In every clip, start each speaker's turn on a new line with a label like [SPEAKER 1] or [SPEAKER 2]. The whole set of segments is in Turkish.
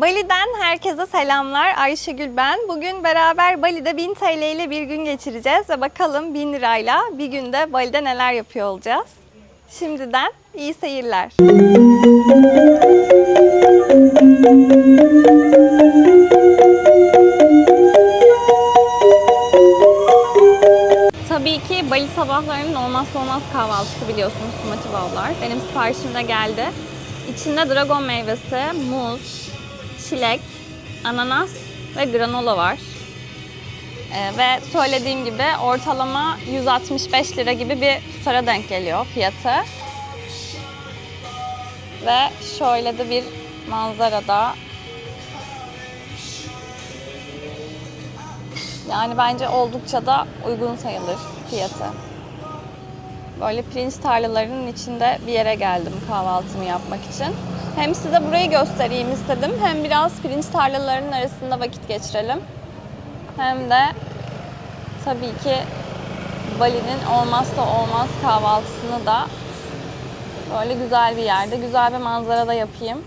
[SPEAKER 1] Bali'den herkese selamlar. Ayşegül ben. Bugün beraber Bali'de 1000 TL ile bir gün geçireceğiz ve bakalım 1000 lirayla bir günde Bali'de neler yapıyor olacağız. Şimdiden iyi seyirler. Tabii ki Bali sabahlarının olmazsa olmaz kahvaltısı biliyorsunuz smoothie bowl'lar. Benim siparişim de geldi. İçinde dragon meyvesi, muz, çilek, ananas ve granola var. Ee, ve söylediğim gibi ortalama 165 lira gibi bir tutara denk geliyor fiyatı. Ve şöyle de bir manzarada. Yani bence oldukça da uygun sayılır fiyatı. Böyle pirinç tarlalarının içinde bir yere geldim kahvaltımı yapmak için. Hem size burayı göstereyim istedim, hem biraz pirinç tarlalarının arasında vakit geçirelim. Hem de tabii ki Bali'nin olmazsa olmaz kahvaltısını da böyle güzel bir yerde, güzel bir manzarada yapayım.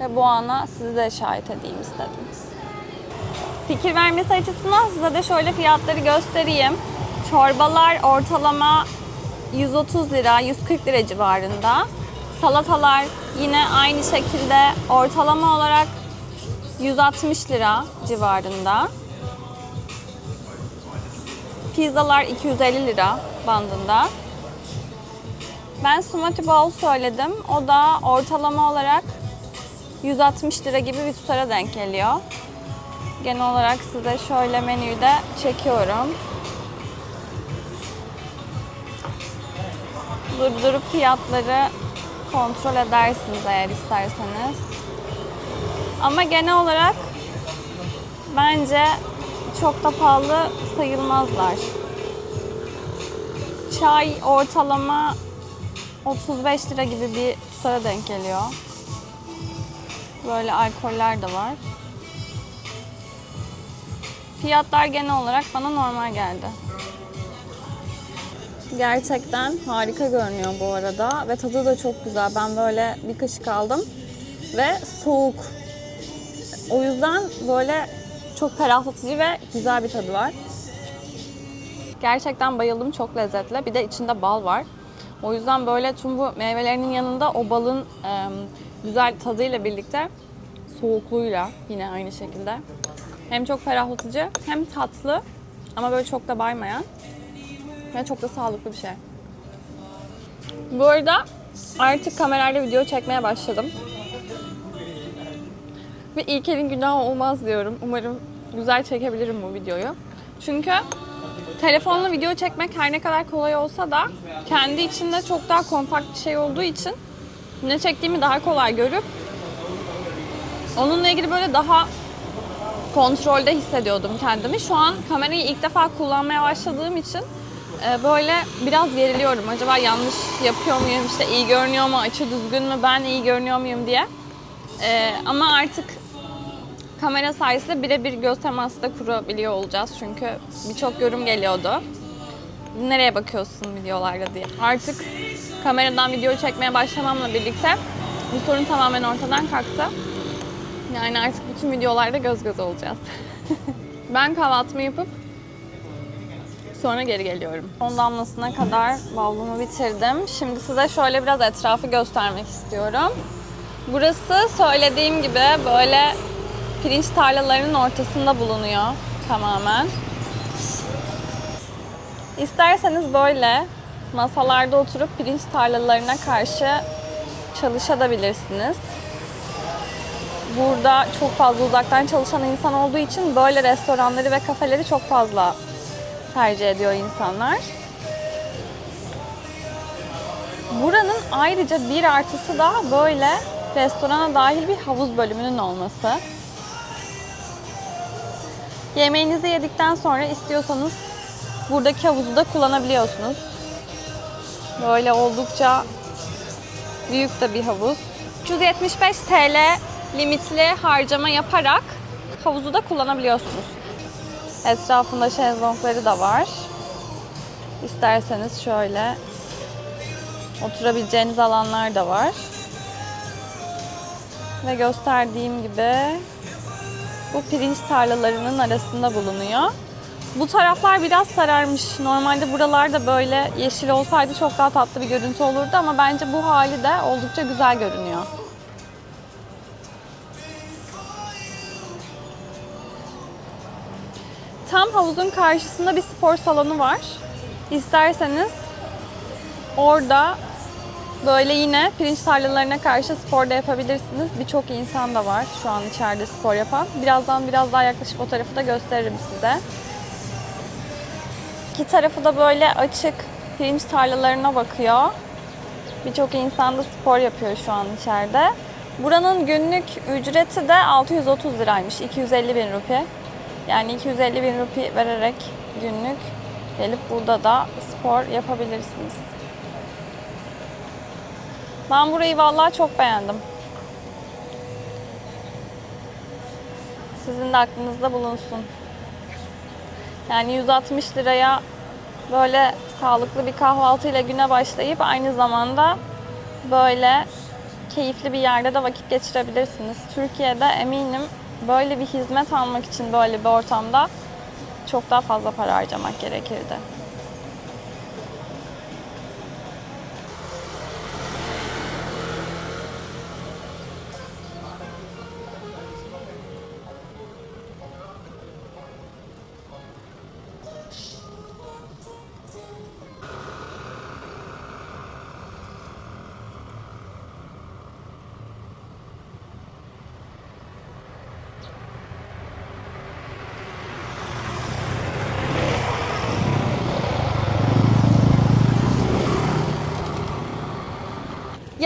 [SPEAKER 1] Ve bu ana sizi de şahit edeyim istedim. Fikir vermesi açısından size de şöyle fiyatları göstereyim. Çorbalar ortalama 130 lira, 140 lira civarında. Salatalar yine aynı şekilde ortalama olarak 160 lira civarında. Pizzalar 250 lira bandında. Ben smoothie bowl söyledim. O da ortalama olarak 160 lira gibi bir tutara denk geliyor. Genel olarak size şöyle menüyü de çekiyorum. Durdurup fiyatları kontrol edersiniz eğer isterseniz. Ama genel olarak bence çok da pahalı sayılmazlar. Çay ortalama 35 lira gibi bir tutara denk geliyor. Böyle alkoller de var. Fiyatlar genel olarak bana normal geldi. Gerçekten harika görünüyor bu arada ve tadı da çok güzel. Ben böyle bir kaşık aldım ve soğuk. O yüzden böyle çok ferahlatıcı ve güzel bir tadı var. Gerçekten bayıldım. Çok lezzetli. Bir de içinde bal var. O yüzden böyle tüm bu meyvelerinin yanında o balın e, güzel tadıyla birlikte soğukluğuyla yine aynı şekilde. Hem çok ferahlatıcı hem tatlı ama böyle çok da baymayan ve çok da sağlıklı bir şey. Bu arada artık kamerayla video çekmeye başladım. Ve ilk elin günahı olmaz diyorum. Umarım güzel çekebilirim bu videoyu. Çünkü telefonla video çekmek her ne kadar kolay olsa da kendi içinde çok daha kompakt bir şey olduğu için ne çektiğimi daha kolay görüp onunla ilgili böyle daha kontrolde hissediyordum kendimi. Şu an kamerayı ilk defa kullanmaya başladığım için böyle biraz geriliyorum. Acaba yanlış yapıyor muyum? İşte iyi görünüyor mu? Açı düzgün mü? Ben iyi görünüyor muyum diye. E, ama artık kamera sayesinde birebir göz teması da kurabiliyor olacağız. Çünkü birçok yorum geliyordu. Nereye bakıyorsun videolarda diye. Artık kameradan video çekmeye başlamamla birlikte bu sorun tamamen ortadan kalktı. Yani artık bütün videolarda göz göz olacağız. ben kahvaltımı yapıp sonra geri geliyorum. Son damlasına kadar bavlumu bitirdim. Şimdi size şöyle biraz etrafı göstermek istiyorum. Burası söylediğim gibi böyle pirinç tarlalarının ortasında bulunuyor tamamen. İsterseniz böyle masalarda oturup pirinç tarlalarına karşı çalışabilirsiniz. Burada çok fazla uzaktan çalışan insan olduğu için böyle restoranları ve kafeleri çok fazla tercih ediyor insanlar. Buranın ayrıca bir artısı da böyle restorana dahil bir havuz bölümünün olması. Yemeğinizi yedikten sonra istiyorsanız buradaki havuzu da kullanabiliyorsunuz. Böyle oldukça büyük de bir havuz. 375 TL limitli harcama yaparak havuzu da kullanabiliyorsunuz. Etrafında şezlongları da var. İsterseniz şöyle oturabileceğiniz alanlar da var. Ve gösterdiğim gibi bu pirinç tarlalarının arasında bulunuyor. Bu taraflar biraz sararmış. Normalde buralarda böyle yeşil olsaydı çok daha tatlı bir görüntü olurdu ama bence bu hali de oldukça güzel görünüyor. Havuzun karşısında bir spor salonu var. İsterseniz orada böyle yine pirinç tarlalarına karşı spor da yapabilirsiniz. Birçok insan da var şu an içeride spor yapan. Birazdan biraz daha yaklaşıp o tarafı da gösteririm size. İki tarafı da böyle açık pirinç tarlalarına bakıyor. Birçok insan da spor yapıyor şu an içeride. Buranın günlük ücreti de 630 liraymış. 250 bin rupi. Yani 250 bin rupi vererek günlük gelip burada da spor yapabilirsiniz. Ben burayı vallahi çok beğendim. Sizin de aklınızda bulunsun. Yani 160 liraya böyle sağlıklı bir kahvaltıyla güne başlayıp aynı zamanda böyle keyifli bir yerde de vakit geçirebilirsiniz. Türkiye'de eminim böyle bir hizmet almak için böyle bir ortamda çok daha fazla para harcamak gerekirdi.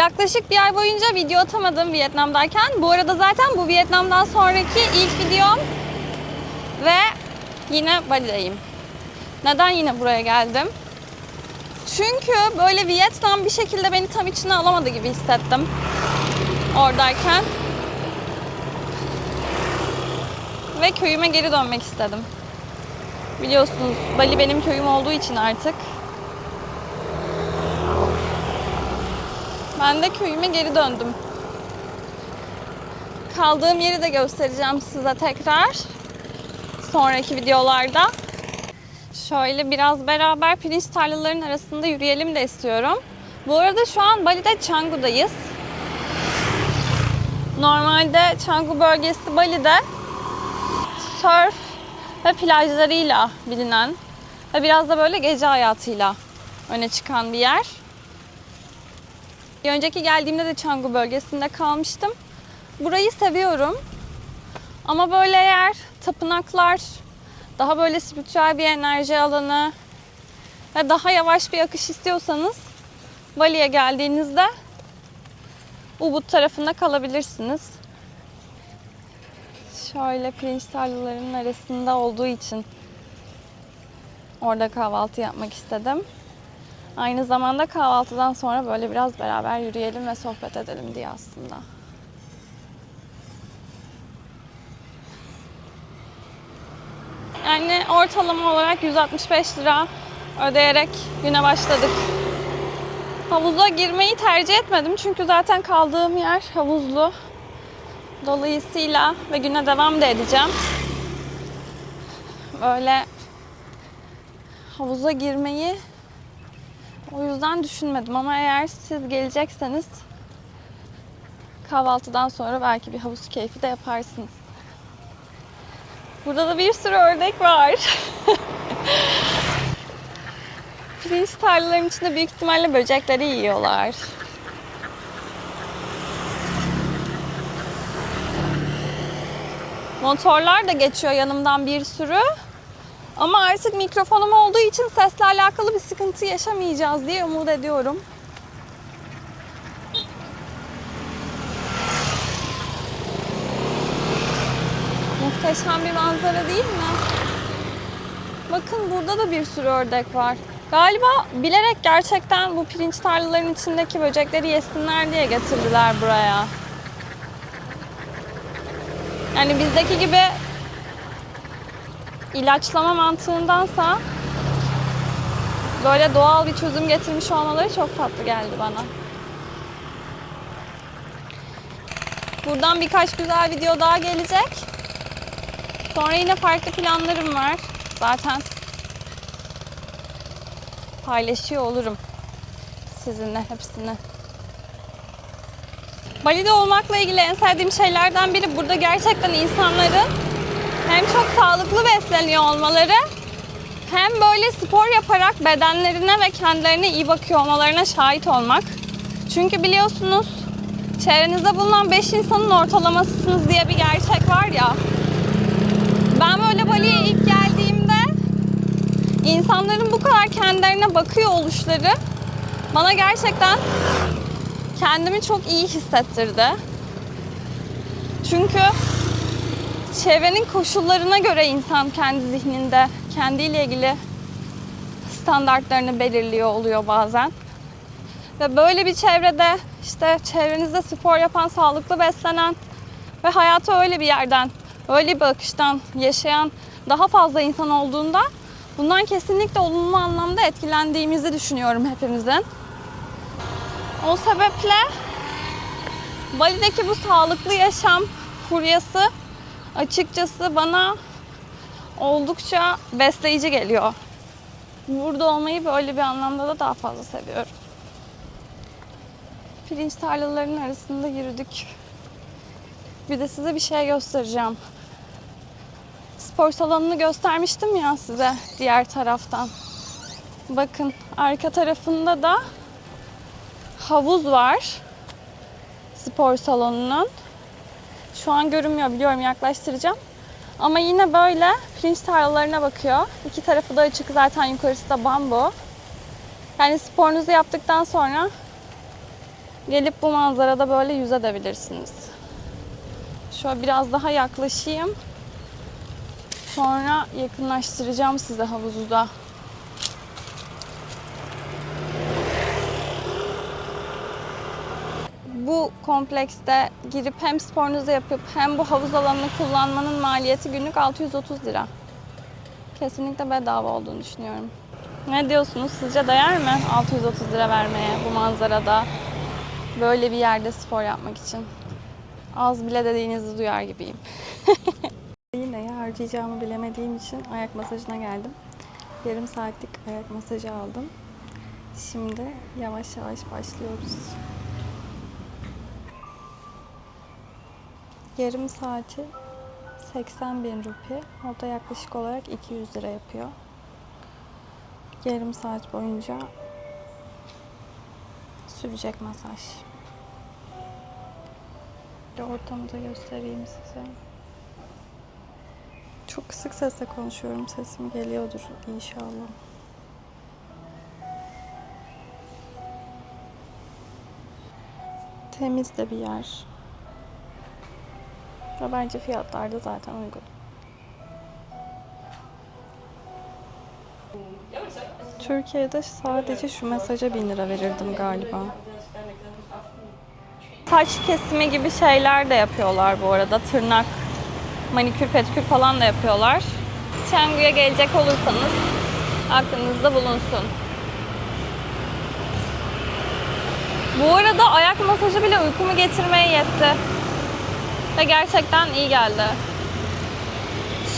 [SPEAKER 1] Yaklaşık bir ay boyunca video atamadım Vietnam'dayken. Bu arada zaten bu Vietnam'dan sonraki ilk videom ve yine Bali'deyim. Neden yine buraya geldim? Çünkü böyle Vietnam bir şekilde beni tam içine alamadı gibi hissettim oradayken. Ve köyüme geri dönmek istedim. Biliyorsunuz Bali benim köyüm olduğu için artık Ben de köyüme geri döndüm. Kaldığım yeri de göstereceğim size tekrar. Sonraki videolarda. Şöyle biraz beraber pirinç tarlalarının arasında yürüyelim de istiyorum. Bu arada şu an Bali'de Canggu'dayız. Normalde Canggu bölgesi Bali'de surf ve plajlarıyla bilinen ve biraz da böyle gece hayatıyla öne çıkan bir yer. Bir önceki geldiğimde de Canggu bölgesinde kalmıştım. Burayı seviyorum. Ama böyle eğer tapınaklar, daha böyle spiritüel bir enerji alanı ve daha yavaş bir akış istiyorsanız Bali'ye geldiğinizde Ubud tarafında kalabilirsiniz. Şöyle pirinç tarlalarının arasında olduğu için orada kahvaltı yapmak istedim. Aynı zamanda kahvaltıdan sonra böyle biraz beraber yürüyelim ve sohbet edelim diye aslında. Yani ortalama olarak 165 lira ödeyerek güne başladık. Havuza girmeyi tercih etmedim çünkü zaten kaldığım yer havuzlu. Dolayısıyla ve güne devam da edeceğim. Böyle havuza girmeyi o yüzden düşünmedim ama eğer siz gelecekseniz kahvaltıdan sonra belki bir havuz keyfi de yaparsınız. Burada da bir sürü ördek var. Pirinç tarlalarının içinde büyük ihtimalle böcekleri yiyorlar. Motorlar da geçiyor yanımdan bir sürü. Ama artık mikrofonum olduğu için sesle alakalı bir sıkıntı yaşamayacağız diye umut ediyorum. Muhteşem bir manzara değil mi? Bakın burada da bir sürü ördek var. Galiba bilerek gerçekten bu pirinç tarlalarının içindeki böcekleri yesinler diye getirdiler buraya. Yani bizdeki gibi ilaçlama mantığındansa böyle doğal bir çözüm getirmiş olmaları çok tatlı geldi bana. Buradan birkaç güzel video daha gelecek. Sonra yine farklı planlarım var. Zaten paylaşıyor olurum sizinle hepsini. Bali'de olmakla ilgili en sevdiğim şeylerden biri burada gerçekten insanların hem çok sağlıklı besleniyor olmaları hem böyle spor yaparak bedenlerine ve kendilerine iyi bakıyor olmalarına şahit olmak. Çünkü biliyorsunuz çevrenizde bulunan 5 insanın ortalamasısınız diye bir gerçek var ya. Ben böyle Bali'ye ilk geldiğimde insanların bu kadar kendilerine bakıyor oluşları bana gerçekten kendimi çok iyi hissettirdi. Çünkü çevrenin koşullarına göre insan kendi zihninde kendiyle ilgili standartlarını belirliyor oluyor bazen. Ve böyle bir çevrede işte çevrenizde spor yapan, sağlıklı beslenen ve hayatı öyle bir yerden, öyle bir akıştan yaşayan daha fazla insan olduğunda bundan kesinlikle olumlu anlamda etkilendiğimizi düşünüyorum hepimizin. O sebeple Bali'deki bu sağlıklı yaşam furyası açıkçası bana oldukça besleyici geliyor. Burada olmayı böyle bir anlamda da daha fazla seviyorum. Pirinç tarlalarının arasında yürüdük. Bir de size bir şey göstereceğim. Spor salonunu göstermiştim ya size diğer taraftan. Bakın arka tarafında da havuz var. Spor salonunun. Şu an görünmüyor biliyorum yaklaştıracağım. Ama yine böyle pirinç tarlalarına bakıyor. İki tarafı da açık zaten yukarısı da bambu. Yani sporunuzu yaptıktan sonra gelip bu manzarada böyle yüzebilirsiniz. Şöyle biraz daha yaklaşayım. Sonra yakınlaştıracağım size havuzu da. Bu komplekste girip hem sporunuzu yapıp hem bu havuz alanını kullanmanın maliyeti günlük 630 lira. Kesinlikle bedava olduğunu düşünüyorum. Ne diyorsunuz? Sizce değer mi 630 lira vermeye bu manzarada? Böyle bir yerde spor yapmak için. Az bile dediğinizi duyar gibiyim. Yine harcayacağımı bilemediğim için ayak masajına geldim. Yarım saatlik ayak masajı aldım. Şimdi yavaş yavaş başlıyoruz. Yarım saati 80 bin rupi. O da yaklaşık olarak 200 lira yapıyor. Yarım saat boyunca sürecek masaj. Bir ortamı da göstereyim size. Çok kısık sesle konuşuyorum. Sesim geliyordur inşallah. Temiz de bir yer. Ve bence fiyatlar da zaten uygun. Türkiye'de sadece şu mesaja 1000 lira verirdim galiba. Saç kesimi gibi şeyler de yapıyorlar bu arada. Tırnak, manikür, pedikür falan da yapıyorlar. Çengu'ya gelecek olursanız aklınızda bulunsun. Bu arada ayak masajı bile uykumu getirmeye yetti. Ve gerçekten iyi geldi.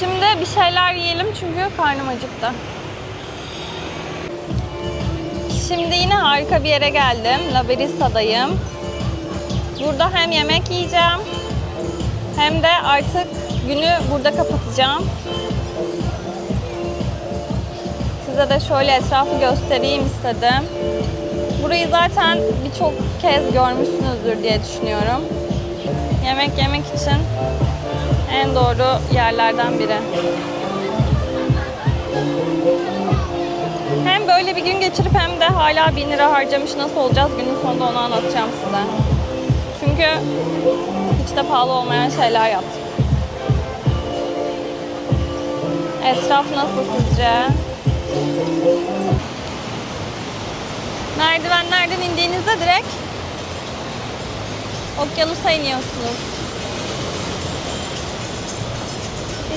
[SPEAKER 1] Şimdi bir şeyler yiyelim çünkü karnım acıktı. Şimdi yine harika bir yere geldim. La Barista'dayım. Burada hem yemek yiyeceğim hem de artık günü burada kapatacağım. Size de şöyle etrafı göstereyim istedim. Burayı zaten birçok kez görmüşsünüzdür diye düşünüyorum. Yemek yemek için en doğru yerlerden biri. Hem böyle bir gün geçirip hem de hala 1000 lira harcamış nasıl olacağız günün sonunda onu anlatacağım size. Çünkü hiç de pahalı olmayan şeyler yaptık. Etraf nasıl sizce? Merdivenlerden indiğinizde direkt Okyanusa iniyorsunuz.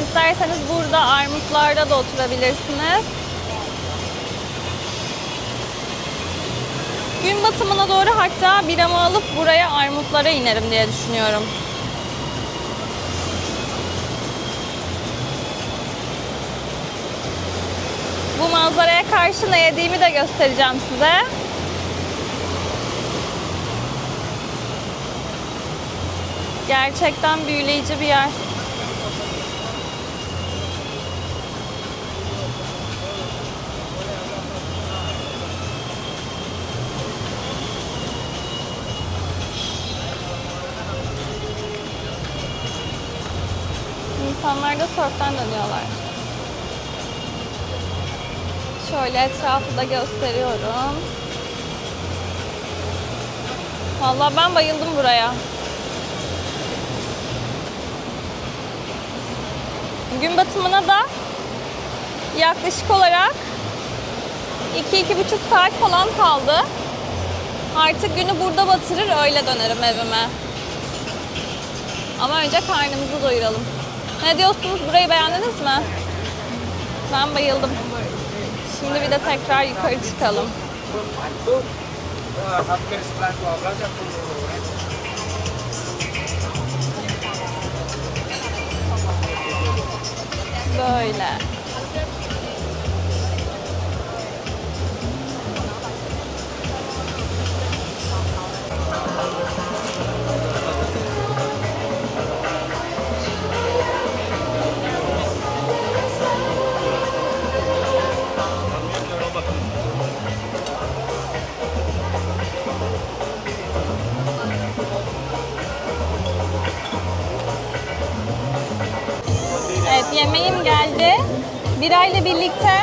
[SPEAKER 1] İsterseniz burada armutlarda da oturabilirsiniz. Gün batımına doğru hatta biramı alıp buraya armutlara inerim diye düşünüyorum. Bu manzaraya karşı ne yediğimi de göstereceğim size. Gerçekten büyüleyici bir yer. İnsanlar da sörften dönüyorlar. Şöyle etrafı da gösteriyorum. Vallahi ben bayıldım buraya. Gün batımına da yaklaşık olarak 2-2,5 saat falan kaldı. Artık günü burada batırır öyle dönerim evime. Ama önce karnımızı doyuralım. Ne diyorsunuz? Burayı beğendiniz mi? Ben bayıldım. Şimdi bir de tekrar yukarı çıkalım. Böyle. Birlikte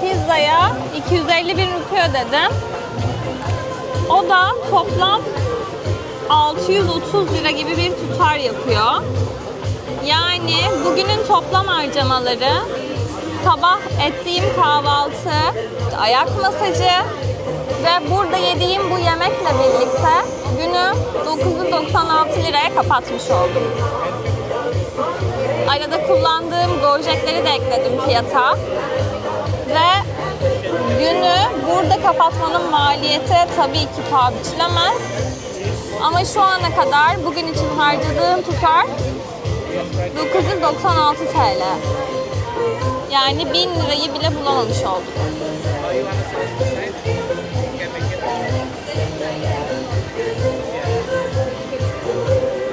[SPEAKER 1] pizzaya 250 bin rupi ödedim. O da toplam 630 lira gibi bir tutar yapıyor. Yani bugünün toplam harcamaları sabah ettiğim kahvaltı, ayak masajı ve burada yediğim bu yemekle birlikte günü 996 liraya kapatmış oldum. Arada kullandığım gojekleri de ekledim fiyata. Ve günü burada kapatmanın maliyeti tabii ki paha biçilemez. Ama şu ana kadar bugün için harcadığım tutar 996 TL. Yani 1000 lirayı bile bulamamış olduk.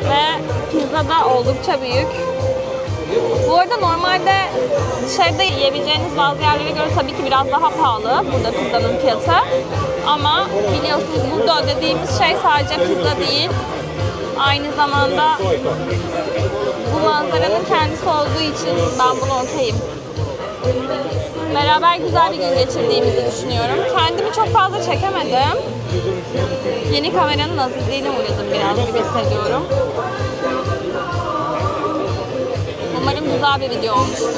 [SPEAKER 1] Ve pizza da oldukça büyük. Bu arada normalde dışarıda yiyebileceğiniz bazı yerlere göre tabii ki biraz daha pahalı burada pizzanın fiyatı. Ama biliyorsunuz burada ödediğimiz şey sadece pizza değil. Aynı zamanda bu manzaranın kendisi olduğu için ben bunu okeyim. Beraber güzel bir gün geçirdiğimizi düşünüyorum. Kendimi çok fazla çekemedim. Yeni kameranın azizliğine uğradım biraz gibi hissediyorum. Güzel bir video olmuştur.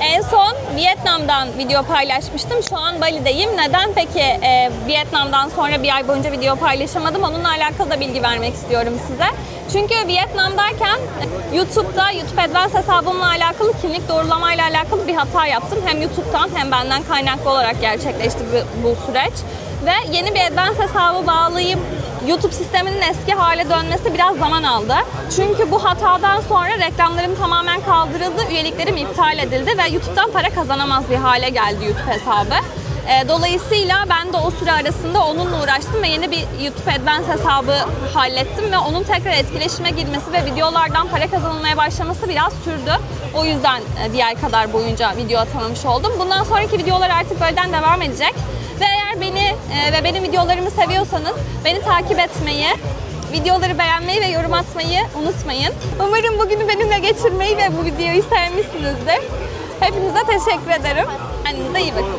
[SPEAKER 1] En son Vietnam'dan video paylaşmıştım. Şu an Bali'deyim. Neden peki e, Vietnam'dan sonra bir ay boyunca video paylaşamadım? Onunla alakalı da bilgi vermek istiyorum size. Çünkü Vietnam'dayken YouTube'da, YouTube Advanced hesabımla alakalı kimlik doğrulamayla alakalı bir hata yaptım. Hem YouTube'dan hem benden kaynaklı olarak gerçekleşti bu, bu süreç. Ve yeni bir Advanced hesabı bağlayıp YouTube sisteminin eski hale dönmesi biraz zaman aldı. Çünkü bu hatadan sonra reklamlarım tamamen kaldırıldı, üyeliklerim iptal edildi ve YouTube'dan para kazanamaz bir hale geldi YouTube hesabı. Ee, Dolayısıyla ben de o süre arasında onunla uğraştım ve yeni bir YouTube Advanced hesabı hallettim ve onun tekrar etkileşime girmesi ve videolardan para kazanılmaya başlaması biraz sürdü. O yüzden e, bir ay kadar boyunca video atamamış oldum. Bundan sonraki videolar artık böyleden devam edecek. Beni e, ve benim videolarımı seviyorsanız beni takip etmeyi, videoları beğenmeyi ve yorum atmayı unutmayın. Umarım bugünü benimle geçirmeyi ve bu videoyu sevmişsinizdir. Hepinize teşekkür ederim. Kendinize iyi bakın.